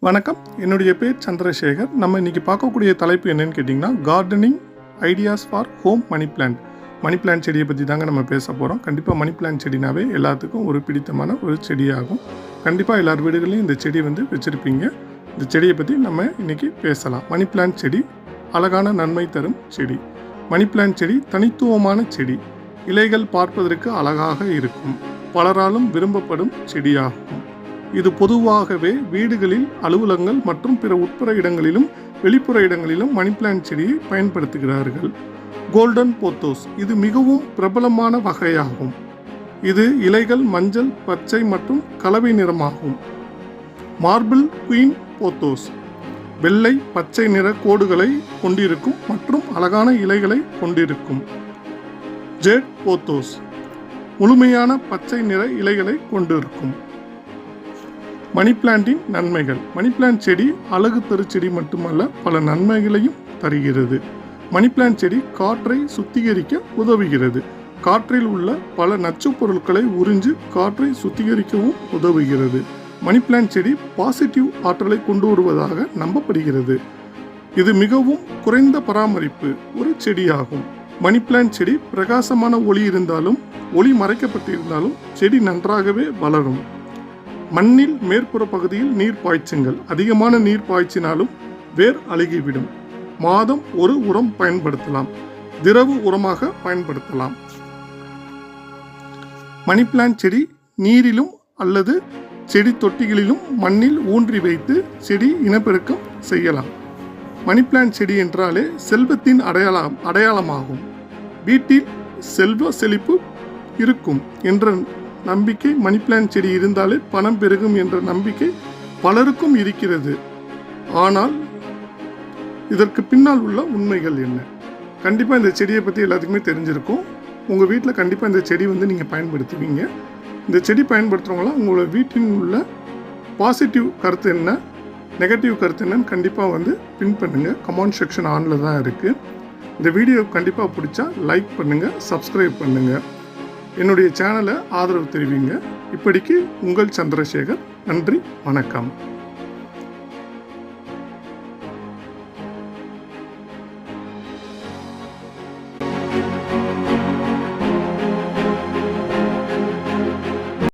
வணக்கம். என்னுடைய பேர் சந்திரசேகர். நம்ம இன்றைக்கி பார்க்கக்கூடிய தலைப்பு என்னன்னு கேட்டிங்கன்னா gardening ideas for home money plant money plant செடியை பற்றி தாங்க நம்ம பேச போகிறோம் கண்டிப்பாக மணி பிளான்ட் செடினாவே எல்லாத்துக்கும் ஒரு பிடித்தமான ஒரு செடியாகும். கண்டிப்பாக எல்லார் வீடுகளையும் இந்த செடி வந்து வச்சுருப்பீங்க. இந்த செடியை பற்றி நம்ம இன்னைக்கு பேசலாம். மணி பிளான்ட் செடி அழகான நன்மை தரும் செடி. மணி பிளான்ட் செடி தனித்துவமான செடி. இலைகள் பார்ப்பதற்கு அழகாக இருக்கும். பலராலும் விரும்பப்படும் செடியாகும். இது பொதுவாகவே வீடுகளில் அலுவலகங்கள் மற்றும் பிற உட்புற இடங்களிலும் வெளிப்புற இடங்களிலும் மணி பிளான்ட் செடியை பயன்படுத்துகிறார்கள். கோல்டன் போத்தோஸ் இது மிகவும் பிரபலமான வகையாகும். இது இலைகள் மஞ்சள் பச்சை மற்றும் கலவை நிறமாகும். மார்பிள் குயின் போத்தோஸ் வெள்ளை பச்சை நிற கோடுகளை கொண்டிருக்கும் மற்றும் அழகான இலைகளை கொண்டிருக்கும். ஜெட் போத்தோஸ் முழுமையான பச்சை நிற இலைகளை கொண்டிருக்கும். மணி பிளான்ட்டின் நன்மைகள். மணி பிளான்ட் செடி அழகு தரு செடி மட்டுமல்ல பல நன்மைகளையும் தருகிறது. மணி பிளான்ட் செடி காற்றை சுத்திகரிக்க உதவுகிறது. காற்றில் உள்ள பல நச்சுப் பொருட்களை உறிஞ்சு காற்றை சுத்திகரிக்கவும் உதவுகிறது. மணி பிளான்ட் செடி பாசிட்டிவ் ஆற்றலை கொண்டு வருவதாக நம்பப்படுகிறது. இது மிகவும் குறைந்த பராமரிப்பு ஒரு செடியாகும். மணி பிளான்ட் செடி பிரகாசமான ஒளி இருந்தாலும் ஒளி மறைக்கப்பட்டிருந்தாலும் செடி நன்றாகவே வளரும். மண்ணில் மேற்புற பகுதியில் நீர் பாய்ச்சுங்கள். அதிகமான நீர் பாய்ச்சினாலும் வேர் அழுகிவிடும். மாதம் ஒரு உரம் பயன்படுத்தலாம். திரவு உரமாக பயன்படுத்தலாம். மணி பிளான்ட் செடி நீரிலும் அல்லது செடி தொட்டிகளிலும் மண்ணில் ஊன்றி வைத்து செடி இனப்பெருக்கம் செய்யலாம். மணி பிளான்ட் செடி என்றாலே செல்வத்தின் அடையாளம் அடையாளமாகும். வீட்டில் செல்வ செழிப்பு இருக்கும் என்ற நம்பிக்கை மணி பிளான் செடி இருந்தாலே பணம் பெருகும் என்ற நம்பிக்கை பலருக்கும் இருக்கிறது. ஆனால் இதற்கு பின்னால் உள்ள உண்மைகள் என்ன? கண்டிப்பாக இந்த செடியை பற்றி எல்லாத்துக்குமே தெரிஞ்சிருக்கும். உங்கள் வீட்டில் கண்டிப்பாக இந்த செடி வந்து நீங்கள் பயன்படுத்துவீங்க. இந்த செடி பயன்படுத்துகிறவங்களாம் உங்களோட வீட்டின் உள்ள பாசிட்டிவ் கருத்து என்ன? நெகட்டிவ் கருத்து என்னன்னு கண்டிப்பாக வந்து பின் பண்ணுங்கள் கமெண்ட் செக்ஷன் ஆனில் தான் இருக்குது இந்த வீடியோ கண்டிப்பாக பிடிச்சா லைக் பண்ணுங்கள் சப்ஸ்கிரைப் பண்ணுங்கள் என்னுடைய சேனலை ஆதரவு தெரிவிங்க. இப்படிக்கு உங்கள் சந்திரசேகர் நன்றி வணக்கம்.